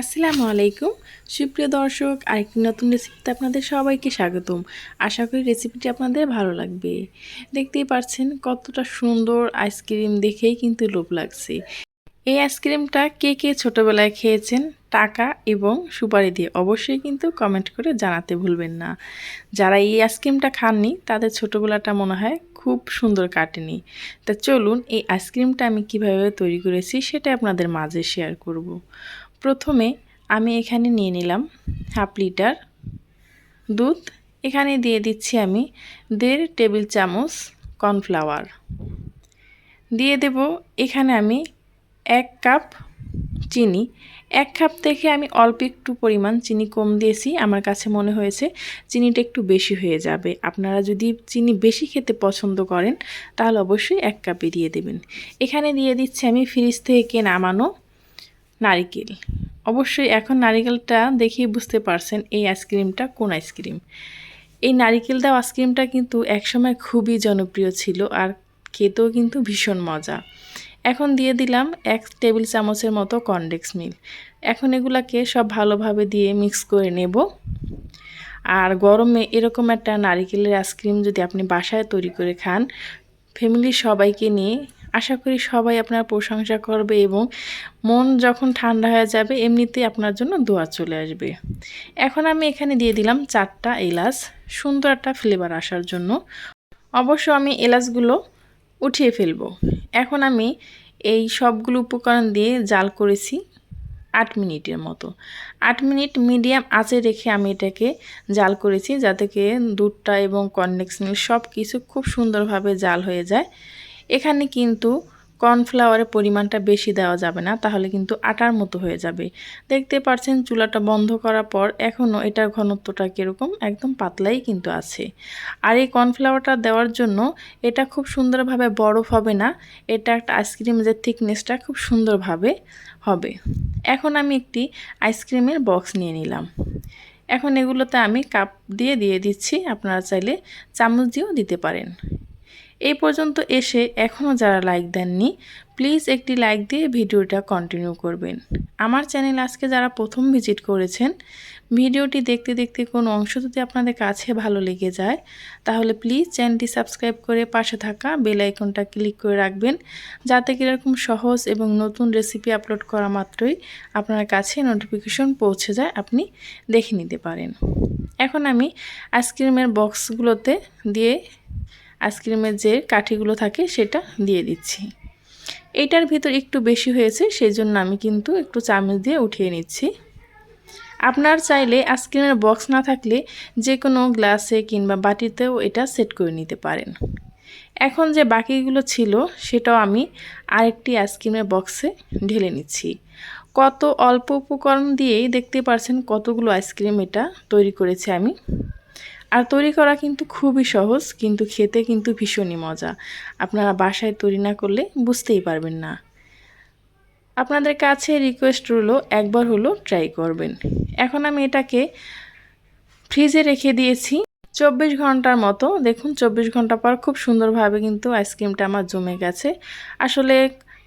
আসসালামু আলাইকুম। সুপ্রিয় দর্শক, আরেকটি নতুন রেসিপিতে আপনাদের সবাইকে স্বাগতম। আশা করি রেসিপিটি আপনাদের ভালো লাগবে। দেখতেই পাচ্ছেন কতটা সুন্দর আইসক্রিম দেখেই কিন্তু লোভ লাগছে। এই আইসক্রিমটা কে কে ছোটোবেলায় খেয়েছেন, টাকা এবং সুপারি দিয়ে অবশ্যই কিন্তু কমেন্ট করে জানাতে ভুলবেন না। যারা এই আইসক্রিমটা খাননি, তাদের ছোটোবেলাটা মনে হয় খুব সুন্দর কাটেনি। তা চলুন এই আইসক্রিমটা আমি কীভাবে তৈরি করেছি, সেটা আপনাদের মাঝে শেয়ার করব। প্রথমে আমি এখানে নিয়ে নিলাম হাফ লিটার দুধ। এখানে দিয়ে দিচ্ছি আমি দেড় টেবিল চামচ কর্নফ্লাওয়ার। দিয়ে দেব এখানে আমি এক কাপ চিনি। এক কাপ থেকে আমি অল্প একটু পরিমাণ চিনি কম দিয়েছি, আমার কাছে মনে হয়েছে চিনিটা একটু বেশি হয়ে যাবে। আপনারা যদি চিনি বেশি খেতে পছন্দ করেন, তাহলে অবশ্যই এক কাপে দিয়ে দেবেন। এখানে দিয়ে দিচ্ছি আমি ফ্রিজ থেকে নামানো নারিকেল। অবশ্যই এখন নারিকেলটা দেখেই বুঝতে পারছেন এই আইসক্রিমটা কোন আইসক্রিম। এই নারিকেল দাও আইসক্রিমটা কিন্তু একসময় খুবই জনপ্রিয় ছিল আর খেতেও কিন্তু ভীষণ মজা। এখন দিয়ে দিলাম এক টেবিল চামচের মতো কনডেক্স মিল। এখন এগুলাকে সব ভালোভাবে দিয়ে মিক্স করে নেব। আর গরমে এরকম একটা নারিকেলের আইসক্রিম যদি আপনি বাসায় তৈরি করে খান, ফ্যামিলির সবাইকে নিয়ে আশা করি সবাই আপনার প্রশংসা করবে এবং মন যখন ঠান্ডা হয়ে যাবে, এমনিতেই আপনার জন্য দোয়া চলে আসবে। এখন আমি এখানে দিয়ে দিলাম চারটা এলাচ, সুন্দর একটা ফ্লেভার আসার জন্য। অবশ্য আমি এলাচগুলো উঠিয়ে ফেলব। এখন আমি এই সবগুলো উপকরণ দিয়ে জাল করেছি আট মিনিটের মতো। আট মিনিট মিডিয়াম আঁচে রেখে আমি এটাকে জাল করেছি যাতে দুধটা এবং কনডেক্স সব কিছু খুব সুন্দরভাবে জাল হয়ে যায়। এখানে কিন্তু কর্নফ্লাওয়ারের পরিমাণটা বেশি দেওয়া যাবে না, তাহলে কিন্তু আটার মতো হয়ে যাবে। দেখতে পাচ্ছেন চুলাটা বন্ধ করার পর এখনও এটার ঘনত্বটা কীরকম? একদম পাতলাই কিন্তু আছে। আর এই কর্নফ্লাওয়ারটা দেওয়ার জন্য এটা খুব সুন্দরভাবে বরফ হবে না, এটা একটা আইসক্রিমের যে থিকনেসটা খুব সুন্দরভাবে হবে। এখন আমি একটি আইসক্রিমের বক্স নিয়ে নিলাম। এখন এগুলোতে আমি কাপ দিয়ে দিয়ে দিচ্ছি, আপনারা চাইলে চামচ দিয়েও দিতে পারেন। এই পর্যন্ত এসে এখনও যারা লাইক দেননি প্লিজ একটি লাইক দিয়ে ভিডিওটা কন্টিনিউ করবেন। আমার চ্যানেল আজকে যারা প্রথম ভিজিট করেছেন, ভিডিওটি দেখতে দেখতে কোনো অংশ যদি আপনাদের কাছে ভালো লেগে যায়, তাহলে প্লিজ চ্যানেলটি সাবস্ক্রাইব করে পাশে থাকা বেল আইকনটা ক্লিক করে রাখবেন, যাতে কীরকম সহজ এবং নতুন রেসিপি আপলোড করা মাত্রই আপনার কাছে নোটিফিকেশন পৌঁছে যায়, আপনি দেখে নিতে পারেন। এখন আমি আইসক্রিমের বক্সগুলোতে দিয়ে আইসক্রিমের যে কাঠিগুলো থাকে সেটা দিয়ে দিচ্ছি। এইটার ভিতর একটু বেশি হয়েছে সেই জন্য আমি কিন্তু একটু চামচ দিয়ে উঠিয়ে নিচ্ছি। আপনার চাইলে আইসক্রিমের বক্স না থাকলে যে কোনো গ্লাসে কিংবা বাটিতেও এটা সেট করে নিতে পারেন। এখন যে বাকিগুলো ছিল, সেটাও আমি আরেকটি আইসক্রিমের বক্সে ঢেলে নিচ্ছি। কত অল্প উপকরণ দিয়েই দেখতে পারছেন কতগুলো আইসক্রিম এটা তৈরি করেছি আমি। আর তৈরি করা কিন্তু খুবই সহজ, কিন্তু খেতে কিন্তু ভীষণই মজা। আপনারা বাসায় তৈরি না করলে বুঝতেই পারবেন না। আপনাদের কাছে রিকোয়েস্ট রইল, একবার হলো ট্রাই করবেন। এখন আমি এটাকে ফ্রিজে রেখে দিয়েছি। চব্বিশ ঘণ্টার মতো, দেখুন চব্বিশ ঘণ্টা পর খুব সুন্দরভাবে কিন্তু আইসক্রিমটা আমার জমে গেছে। আসলে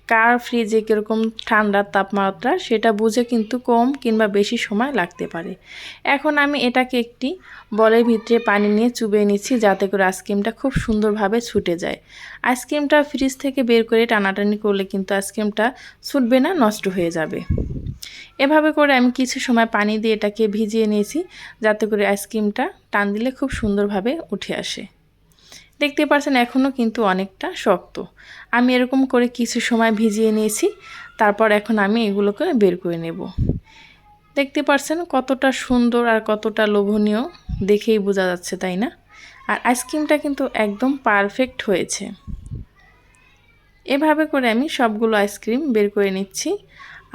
কার ফ্রিজে কীরকম ঠান্ডার তাপমাত্রা সেটা বুঝে কিন্তু কম কিংবা বেশি সময় লাগতে পারে। এখন আমি এটাকে একটি বলের ভিতরে পানি নিয়ে চুবিয়ে নিচ্ছি যাতে করে আইসক্রিমটা খুব সুন্দরভাবে ছুটে যায়। আইসক্রিমটা ফ্রিজ থেকে বের করে টানাটানি করলে কিন্তু আইসক্রিমটা ছুটবে না, নষ্ট হয়ে যাবে। এভাবে করে আমি কিছু সময় পানি দিয়ে এটাকে ভিজিয়ে নিয়েছি যাতে করে আইসক্রিমটা টান দিলে খুব সুন্দরভাবে উঠে আসে। দেখতে পাচ্ছেন এখনও কিন্তু অনেকটা শক্ত। আমি এরকম করে কিছু সময় ভিজিয়ে নিয়েছি, তারপর এখন আমি এগুলোকে বের করে নেব। দেখতে পাচ্ছেন কতটা সুন্দর আর কতটা লোভনীয়, দেখেই বোঝা যাচ্ছে, তাই না? আর আইসক্রিমটা কিন্তু একদম পারফেক্ট হয়েছে। এভাবে করে আমি সবগুলো আইসক্রিম বের করে নিচ্ছি।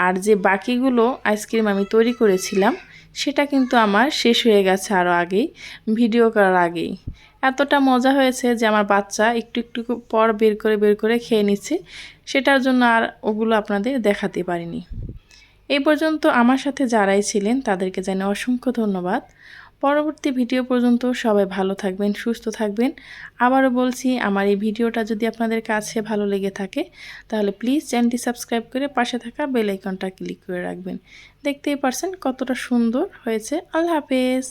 আর যে বাকিগুলো আইসক্রিম আমি তৈরি করেছিলাম সেটা কিন্তু আমার শেষ হয়ে গেছে আরও আগেই, ভিডিও করার আগেই। এতটা মজা হয়েছে যে আমার বাচ্চা একটু একটু পর বের করে বের করে খেয়ে নিচ্ছে, সেটার জন্য আর ওগুলো আপনাদের দেখাতে পারিনি। এই পর্যন্ত আমার সাথে যারাই ছিলেন তাদেরকে জানি অসংখ্য ধন্যবাদ। পরবর্তী ভিডিও পর্যন্ত সবাই ভালো থাকবেন, সুস্থ থাকবেন। আবারও বলছি, আমার এই ভিডিওটা যদি আপনাদের কাছে ভালো লেগে থাকে, তাহলে প্লিজ চ্যানেলটি সাবস্ক্রাইব করে পাশে থাকা বেল আইকনটা ক্লিক করে রাখবেন। দেখতেই পারছেন কতটা সুন্দর হয়েছে। আল্লাহ হাফেজ।